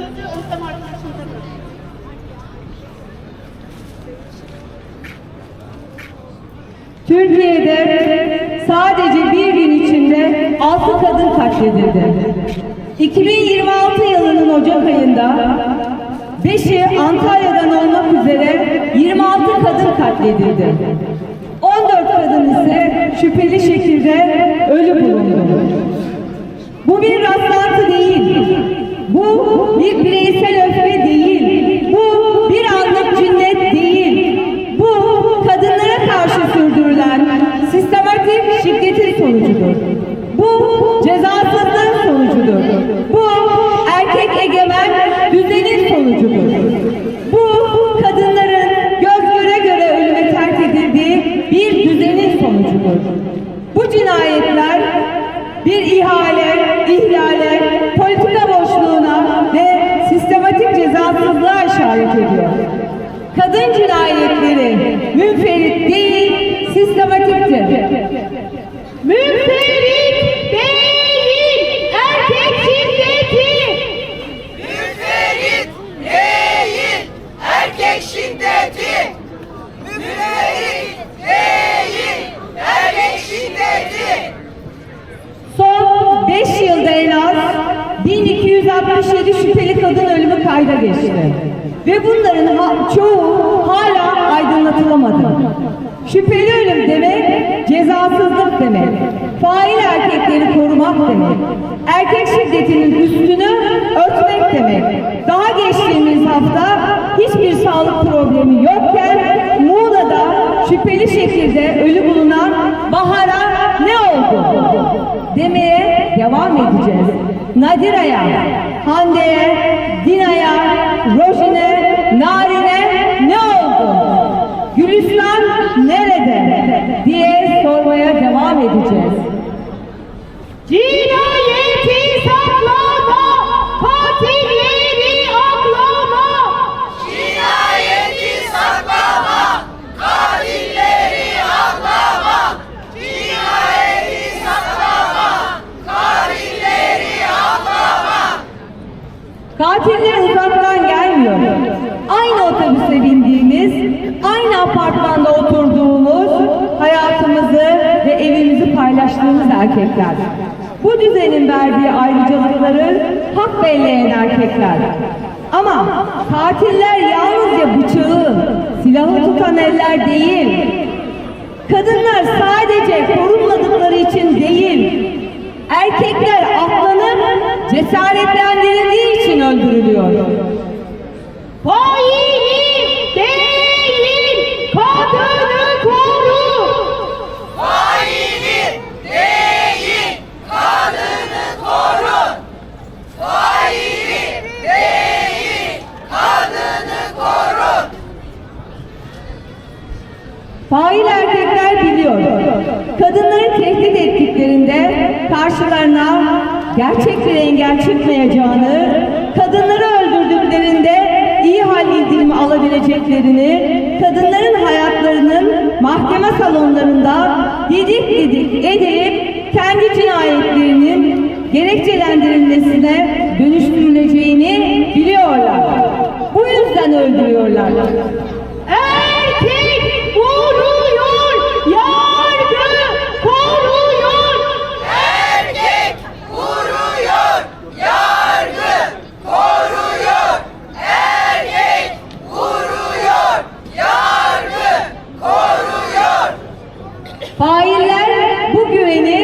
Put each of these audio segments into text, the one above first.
Sözü Özlem arkadaşımıza. Türkiye'de sadece bir gün içinde 6 kadın katledildi. 2026 yılının Ocak ayında 5'i Antalya'dan olmak üzere 26 kadın katledildi. 14 kadın ise şüpheli şekilde ölü bulundu. Bu bir rastlantı değil. Bu bir bireysel öfke değil. Bu bir anlık cinnet değil. Bu kadınlara karşı sürdürülen sistematik şiddetin sonucudur. Bu işaret ediyor. Kadın cinayetleri münferit değil, sistematiktir. Münferit değil, erkek şiddeti. Müferit değil, erkek şiddeti. Müferit değil, erkek şiddeti. Son 5 yılda en az 1267 şüpheli kadın ölümü kayda geçti. Ve bunların ha- çoğu hala aydınlatılamadı. Şüpheli ölüm demek cezasızlık demek. Fail erkekleri korumak demek. Erkek şiddetinin üstünü örtmek demek. Daha geçtiğimiz hafta hiçbir sağlık problemi yokken Muğla'da şüpheli şekilde ölü bulunan Bahar'a ne oldu? demeye devam edeceğiz. Nadira'ya, Hande'ye, Dina'ya, Rojin'e, Katiller uzaktan gelmiyor. Aynı otobüse bindiğimiz, aynı apartmanda oturduğumuz, hayatımızı ve evimizi paylaştığımız erkekler. Bu düzenin verdiği ayrıcalıkları hak belleyen erkekler. Ama katiller yalnızca bıçağı, silahı tutan eller değil, Kadınlar sadece korunmadıkları için değil, erkekler aklanıp cesaretlendirildiği için öldürülüyor. Faili değil, kadını koru. Faili değil, kadını korun. Faili değil, kadını korun. Fail erkekler biliyor. Kadınları tehdit ettiklerinde karşılarına gerçek bir engel çıkmayacağını, kadınları öldürdüklerinde iyi hal indirimi alabileceklerini, kadınların hayatlarının mahkeme salonlarında didik didik edilip kendi cinayetlerinin gerekçelendirilmesine dönüştürüleceğini biliyorlar. Bu yüzden öldürüyorlar. Erkek vuruyor, yargı koruyor. Erkek vuruyor, yargı koruyor. Erkek vuruyor, yargı koruyor. Failler bu güveni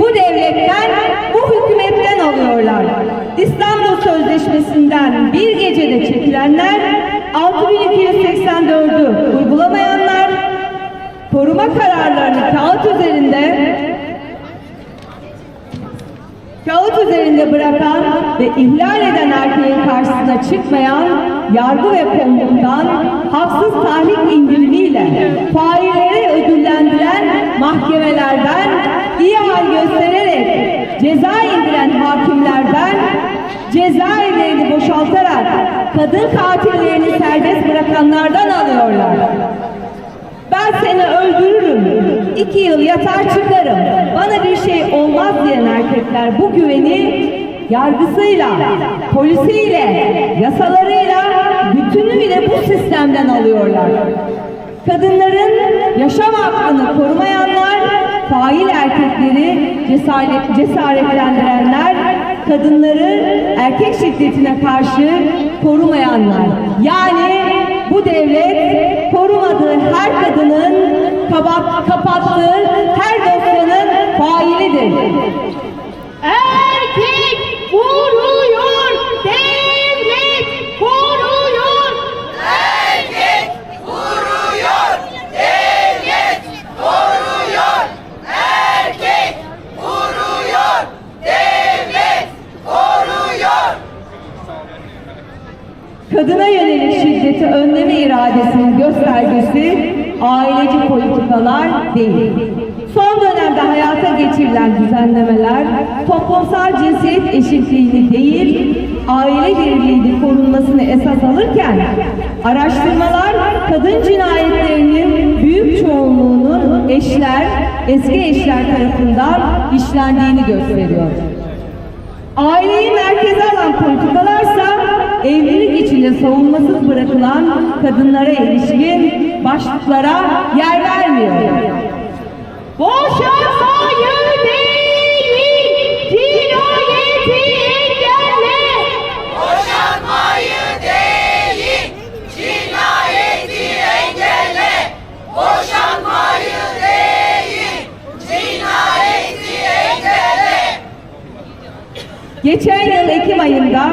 bu devletten, bu hükümetten alıyorlar. İstanbul Sözleşmesi'nden bir gecede çekilenler, 6284'ü uygulamayanlar, koruma kararlarını kağıt üzerinde kağıt üzerinde bırakan ve ihlal eden erkeğin karşısına çıkmayan yargı ve kolluktan haksız tahrik indirimiyle failleri ödüllendiren mahkemelerden iyi hal göstererek ceza indiren hakimlerden cezaevlerini boşaltarak kadın katillerini serbest bırakanlardan alıyorlar. Ben seni öldürürüm. iki yıl yatar çıkarım. Bana bir şey olmaz diyen erkekler bu güveni yargısıyla, polisiyle, yasalarıyla bütünüyle bu sistemden alıyorlar. Kadınların yaşam hakkını korumayanlar, fail erkekleri cesaret, cesaretlendirenler, kadınları erkek şiddetine karşı korumayanlar. Yani bu devlet korumadığı her kadının kapat, kapattığı her dosyanın failidir. Erkek vuruyor, devlet koruyor. Erkek vuruyor, devlet koruyor. Erkek vuruyor, devlet koruyor. Kadına yönelik şiddeti önleme iradesinin göstergesi aileci politikalar değil. Son dönemde hayata geçirilen düzenlemeler toplumsal cinsiyet eşitliğini değil, aile birliğini korunmasını esas alırken araştırmalar kadın cinayetlerinin büyük çoğunluğunun eşler, eski eşler tarafından işlendiğini gösteriyor. Aileyi merkeze alan politikalarsa evlilik içinde savunmasız bırakılan kadınlara ilişkin başlıklara yer vermiyor. Boşanmayı değil, cinayeti engelle. Boşanmayı değil, cinayeti engelle. Boşanmayı değil, cinayeti engelle. Geçen yıl Ekim ayında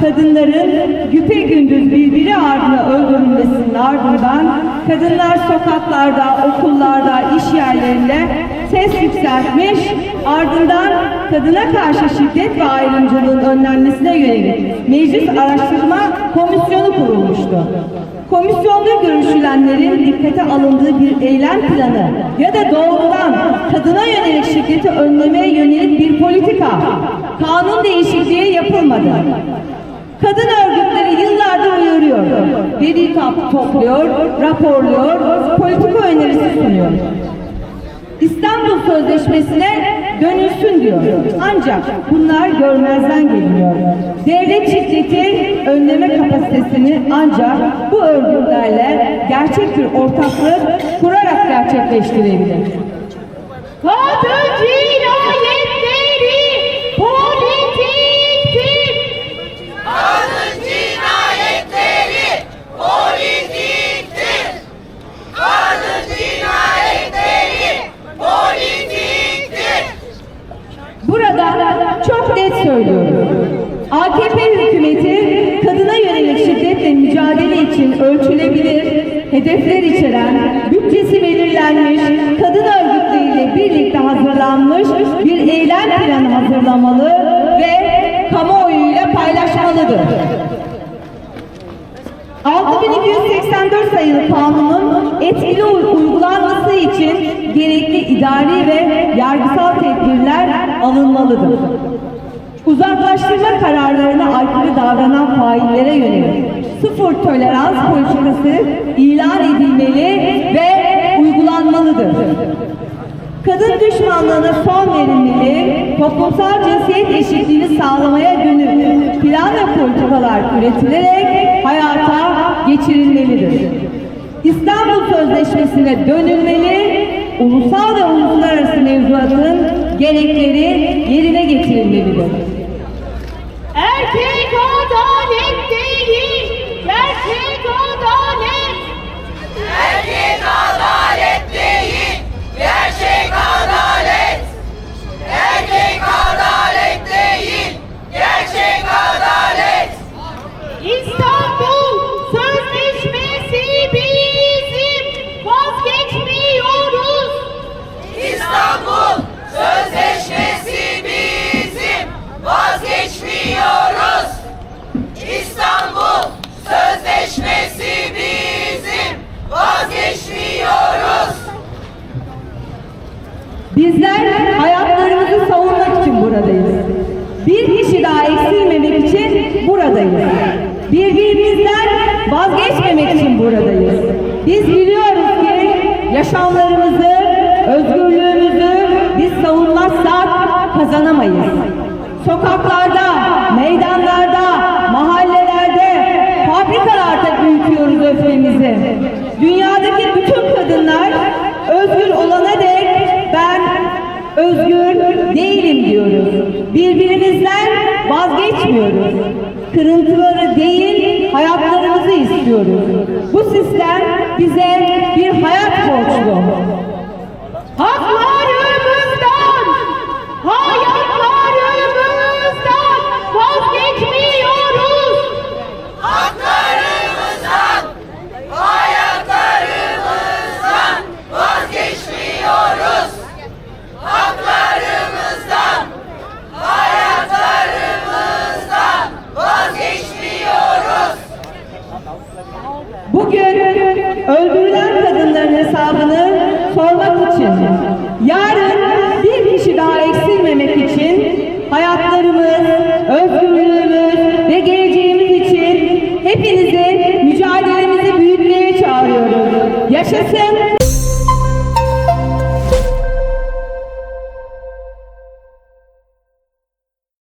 kadınların güpe gündüz birbiri ardına öldürülmesinin ardından kadınlar sokaklarda, okullarda, iş yerlerinde ses yükseltmiş, ardından kadına karşı şiddet ve ayrımcılığın önlenmesine yönelik Meclis Araştırma Komisyonu kurulmuştu. Komisyonda görüşülenlerin dikkate alındığı bir eylem planı ya da doğrudan kadına yönelik şiddeti önlemeye yönelik bir politika, kanun değişikliği yapılmadı. Kadın örgütleri yıllardır uyarıyor, veri topluyor, raporluyor, politika önerisi sunuyor. İstanbul Sözleşmesi'ne dönülsün diyor. Ancak bunlar görmezden geliniyor. Devlet şiddeti önleme kapasitesini ancak bu örgütlerle gerçek bir ortaklık kurarak gerçekleştirebilir. Kadın hedefler içeren, bütçesi belirlenmiş, kadın örgütleriyle birlikte hazırlanmış bir eylem planı hazırlamalı ve kamuoyuyla paylaşmalıdır. 6284 sayılı kanunun etkili uy- uygulanması için gerekli idari ve yargısal tedbirler alınmalıdır. Uzaklaştırma kararlarına aykırı davranan faillere yönelik sıfır tolerans politikası ilan edilmeli ve uygulanmalıdır. Kadın düşmanlığına son verilmeli, toplumsal cinsiyet eşitliğini sağlamaya dönük plan ve politikalar üretilerek hayata geçirilmelidir. İstanbul Sözleşmesi'ne dönülmeli, ulusal ve uluslararası mevzuatın gerekleri yerine getirilmelidir. Erkek adalet değil, gerçek adalet. Erkek adalet kişi daha eksilmemek için buradayız. Birbirimizden vazgeçmemek için buradayız. Biz biliyoruz ki yaşamlarımızı, özgürlüğümüzü biz savunmazsak kazanamayız. sokaklarda, meydanlarda, mahallelerde, fabrikalarda büyütüyoruz öfkemizi. Dünyadaki bütün kadınlar özgür olana dek ben özgür değilim diyoruz. Birbirimizden vazgeçmiyoruz. Kırıntıları değil, hayatlarımızı istiyoruz. Bu sistem bize bir hayat borçlu. Haklarımızdan, gracias.